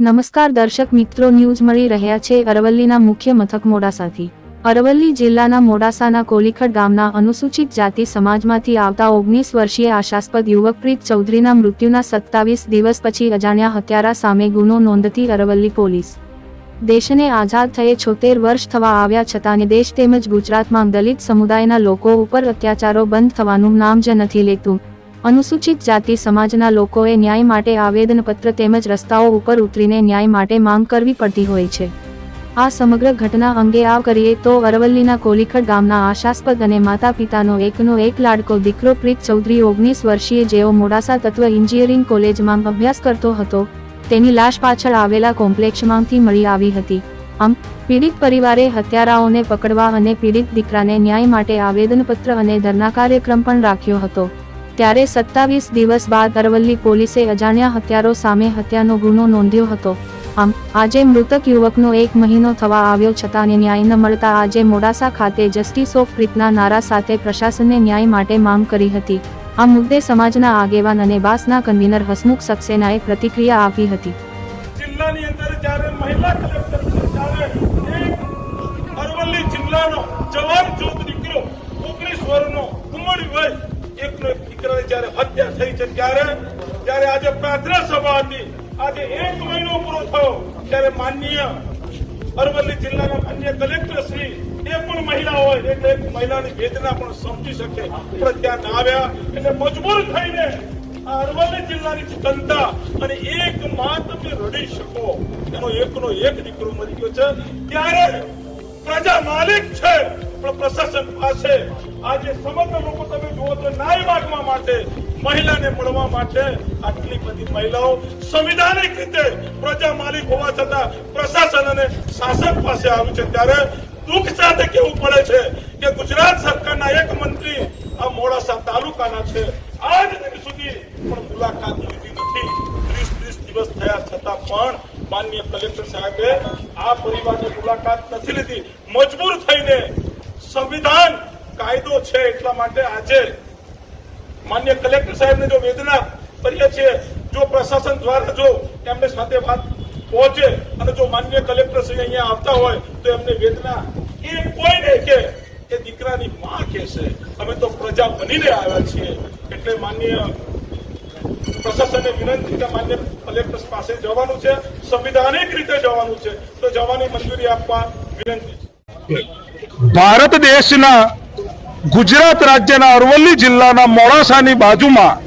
નમસ્કાર દર્શક મિત્રો, ન્યૂઝ મળી રહ્યા છે અરવલ્લીના મુખ્ય મથક મોડાસાથી. અરવલ્લી જિલ્લાના મોડાસાના કોલીખડ ગામના અનુસૂચિત જાતિ સમાજમાંથી આવતા ઓગણીસ વર્ષીય આશાસ્પદ યુવક પ્રીત ચૌધરીના મૃત્યુના સત્તાવીસ દિવસ પછી અજાણ્યા હત્યારા સામે ગુનો નોંધતી અરવલ્લી પોલીસ. દેશને આઝાદ થયે છોતેર વર્ષ થવા આવ્યા છતાં દેશ તેમજ ગુજરાતમાં દલિત સમુદાયના લોકો ઉપર અત્યાચારો બંધ થવાનું નામ જ નથી લેતું. અનુસૂચિત જાતિ સમાજના લોકોએ ન્યાય માટે આવેદનપત્ર તેમજ રસ્તાઓ ઉપર ઉતરીને ન્યાય માટે માંગ કરવી પડતી હોય છે. આ સમગ્ર ઘટના અંગે આવ કરીએ તો અરવલ્લીના કોલીખડ ગામના આશાસ્પદ અને માતા પિતાનો એકનો એક લાડકો દીકરો પ્રીત ચૌધરી ઓગણીસ વર્ષીય જેઓ મોડાસા તત્વ એન્જિનિયરિંગ કોલેજમાં અભ્યાસ કરતો હતો, તેની લાશ પાછળ આવેલા કોમ્પ્લેક્ષમાંથી મળી આવી હતી. આમ, પીડિત પરિવારે હત્યારાઓને પકડવા અને પીડિત દીકરાને ન્યાય માટે આવેદનપત્ર અને ધરના કાર્યક્રમ પણ રાખ્યો હતો. ત્યારે સત્તાવીસ દિવસ બાદ અરવલ્લી પોલીસે અજાણ્યા હત્યારો સામે હત્યાનો ગુનો નોંધ્યો હતો. આમ, આજે મૃતક યુવકનો એક મહિનો થવા આવ્યો છતાં ન્યાય ન મળતા આજે મોડાસા ખાતે જસ્ટિસ ઓફ પ્રીતના નારા સાથે પ્રશાસને ન્યાય માટે માંગ કરી હતી. આ મુદ્દે સમાજના આગેવાન અને બાસના કન્વીનર હસમુખ સક્સેનાએ પ્રતિક્રિયા આપી હતી. જવાન જોત દીકરો ઓગણીસ વર્ષનો ઉંમર વય એકનો એક દીકરાની જ્યારે હત્યા થઈ છે ત્યારે ત્યારે આજે પ્રાર્થના સભા હતી આજે એક મહિનો પૂરો થયો. ત્યારે માનનીય અરવલ્લી જિલ્લાના અન્ય કલેક્ટર એ પણ મહિલા હોય, એટલે એક મહિલાની વેદના પણ સમજી શકે. ત્યાં ના આવ્યા, એટલે મજબૂર થઈને અરવલ્લી જિલ્લાની જનતા અને એક માં તમે રડી શકો. એનો એકનો એક દીકરો મરી ગયો છે. ત્યારે પ્રજા માલિક છે, પણ પ્રશાસન પાસે આજે સમગ્ર તમે જુઓ તો ન્યાય માગવા માટે મહિલાને મળવા માટે આટલી બધી મહિલાઓ સંવિધાનિક રીતે પ્રજા માલિક હોવા છતાં પ્રશાસન અને શાસક પાસે આવ્યું છે. ત્યારે દુઃખ સાથે કેવું પડે છે કે ગુજરાત સરકારના એક મંત્રી આ મોડાસા તાલુકાના છે. આજ સુધી પણ મુલાકાત લીધી નથી. ત્રીસ ત્રીસ દિવસ થયા છતાં પણ માનનીય કલેક્ટર સાહેબે આ પરિવારની મુલાકાત નથી લીધી. મજબૂર થઈને સંવિધાન કાયદો છે એટલા માટે આજે માન્ય કલેક્ટર સાહેબને જો વેદના કરીએ છીએ, જો પ્રશાસન દ્વારા જો એમની સાથે વાત પહોંચે અને જો માન્ય કલેક્ટર શ્રી અહીંયા આવતા હોય, તો એમને વેદના એ કોઈ નહીં કે એ દીકરાની માં કે છે. અમે તો પ્રજા બનીને આવ્યા છીએ. એટલે માન્ય પ્રશાસનને વિનંતી કે માન્ય કલેક્ટર પાસે જવાનું છે, સંવિધાનિક રીતે જવાનું છે, તો જવાની મંજૂરી આપવા વિનંતી ભારત દેશના ગુજરાત રાજ્યના અરવલ્લી જિલ્લાના મોડાસાની બાજુમાં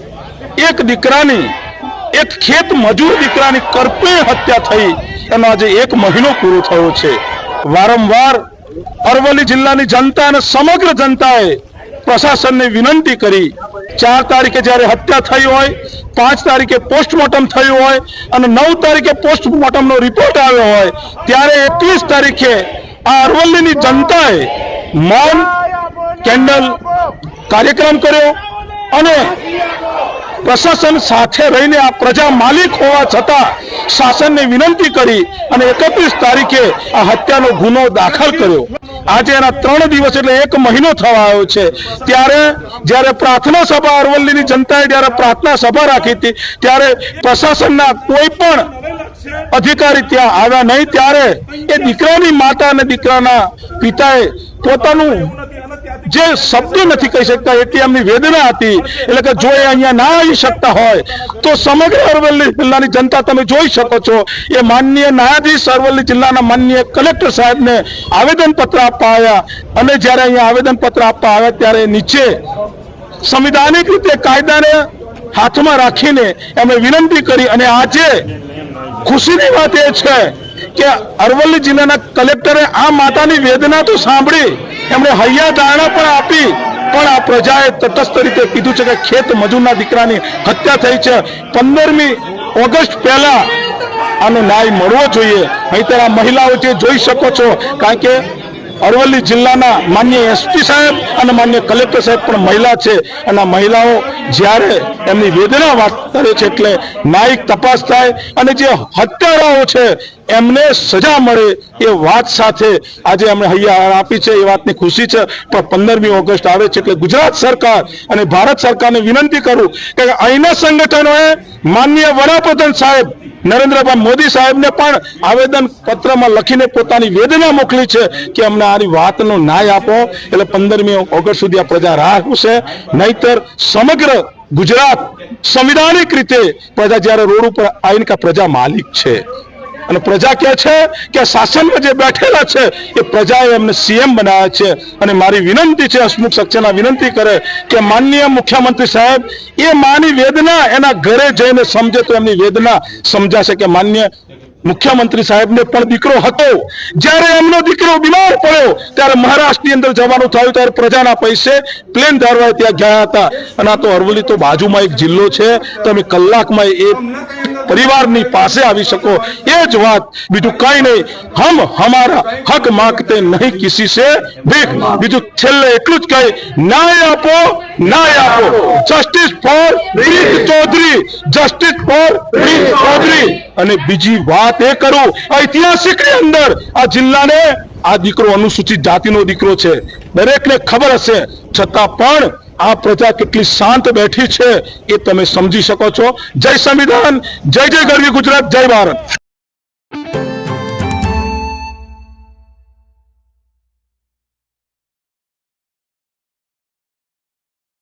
એક દીકરાની, એક ખેત મજૂર દીકરાની કરપે હત્યા થઈ એનો આજે એક મહિનો પૂરો થયો છે. વારંવાર અરવલ્લી જિલ્લાની જનતા અને સમગ્ર જનતાએ પ્રશાસનને વિનંતી કરી, ચાર તારીખે જ્યારે હત્યા થઈ હોય, પાંચ તારીખે પોસ્ટમોર્ટમ થયું હોય અને નવ તારીખે પોસ્ટમોર્ટમનો રિપોર્ટ આવ્યો હોય, ત્યારે એકવીસ તારીખે આ અરવલ્લીની જનતાએ મૌન કેન્ડલ કાર્યક્રમ કર્યો અને પ્રશાસન સાથે રહીને આ પ્રજા માલિક હોવા છતાં શાસનને વિનંતી કરી અને એકત્રીસ તારીખે આ હત્યાનો ગુનો દાખલ કર્યો. આજે એના ત્રણ દિવસ એટલે એક મહિનો થવા આવ્યો છે. ત્યારે જ્યારે પ્રાર્થના સભા અરવલ્લીની જનતાએ જ્યારે પ્રાર્થના સભા રાખી હતી, ત્યારે પ્રશાસનના કોઈ પણ અધિકારી ત્યાં આવ્યા નહીં. ત્યારે એ દીકરાની માતા અને દીકરાના પિતાએ પોતાનું જે શબ્દ નથી કહી શકતા એટલી એમની વેદના હતી. એટલે કે જો એ અહીંયા ના આવી શકતા હોય, તો સમગ્ર અરવલ્લી જિલ્લાની જનતા તમે જોઈ શકો છો, એ માનનીય ન્યાયાધીશ અરવલ્લી જિલ્લાના માનનીય કલેક્ટર સાહેબને આવેદનપત્ર આપવા આવ્યા. અને જ્યારે અહીંયા આવેદનપત્ર આપવા આવ્યા, ત્યારે નીચે સંવિધાનિક રીતે કાયદાને હાથમાં રાખીને એમણે વિનંતી કરી. અને આજે ખુશીની વાત એ છે કે અરવલ્લી જિલ્લાના કલેક્ટરે આ માતાની વેદના તો સાંભળી. એમણે હૈયા દાણા પણ આપી, પણ આ પ્રજાએ તટસ્થ રીતે કીધું છે કે ખેત મજૂરના દીકરાની હત્યા થઈ છે. પંદરમી ઓગસ્ટ પહેલા આનો ન્યાય મળવો જોઈએ. અહીં આ મહિલાઓ જે જોઈ શકો છો, કારણ કે અરવલ્લી જિલ્લાના માન્ય એસપી સાહેબ અને માન્ય કલેક્ટર સાહેબ પણ મહિલા છે. અને મહિલાઓ જ્યારે એમની વેદના વાત કરે છે એટલે ન્યાયિક તપાસ થાય અને જે હત્યારાઓ છે, એમને સજા મળે એ વાત સાથે આજે અમે હૈયા આપી છે, એ વાતની ખુશી છે. પણ પંદરમી ઓગસ્ટ આવે છે એટલે ગુજરાત સરકાર અને ભારત સરકારને વિનંતી કરું કે અહીંના સંગઠનોએ માનનીય વડાપ્રધાન સાહેબ નરેન્દ્રભાઈ મોદી સાહેબને પણ આવેદન પત્રમાં લખીને પોતાની વેદના મોકલી છે કે અમને આની વાતનો ન્યાય આપો. એટલે પંદરમી ઓગસ્ટ સુધી આ પ્રજા રાહ હશે નહીતર સમગ્ર ગુજરાત સંવિધાનિક રીતે પ્રજા જ્યારે રોડ ઉપર આવીને કે પ્રજા માલિક છે. અને પ્રજા કહે છે કે શાસનમાં જે બેઠેલા છે, એ પ્રજાએ એમને સીએમ બનાવ્યા છે. અને મારી વિનંતી છે, હસમુખ સક્સેના વિનંતી કરે કે માનનીય મુખ્યમંત્રી સાહેબ, એ માની વેદના એના ઘરે જઈને સમજે તો એમની વેદના સમજાશે કે માન્ય મુખ્યમંત્રી સાહેબને પણ દીકરો હતો. જ્યારે એમનો દીકરો બીમાર પડ્યો, ત્યારે મહારાષ્ટ્રની અંદર જવાનું થયું, ત્યારે પ્રજાના પૈસે પ્લેન ધારવા ત્યાં ગયા હતા. અને આ તો અરવલ્લી તો બાજુમાં એક જિલ્લો છે. તમે કલાકમાં એ પરિવારની પાસે આવી શકો. એ જ વાત. બીજું કઈ નહીં. હમ હમારા હક માંગતે નહીં કિસી સે. ભીખ બીજું છેલ્લે એટલું જ કહી, ન્યાય આપો ન્યાય આપો. Justice for Preet Chaudhary. Justice for Preet Chaudhary. અને બીજી વાત એ કરું ઐતિહાસિકની અંદર આ જિલ્લાને આ દીકરો અનુસૂચિત જાતિનો દીકરો છે. દરેકને ખબર હશે. છતાં પણ આ પ્રજા કેટલી શાંત બેઠી છે એ તમે સમજી શકો છો. જય સંવિધાન, જય જય ગરવી ગુજરાત, જય ભારત.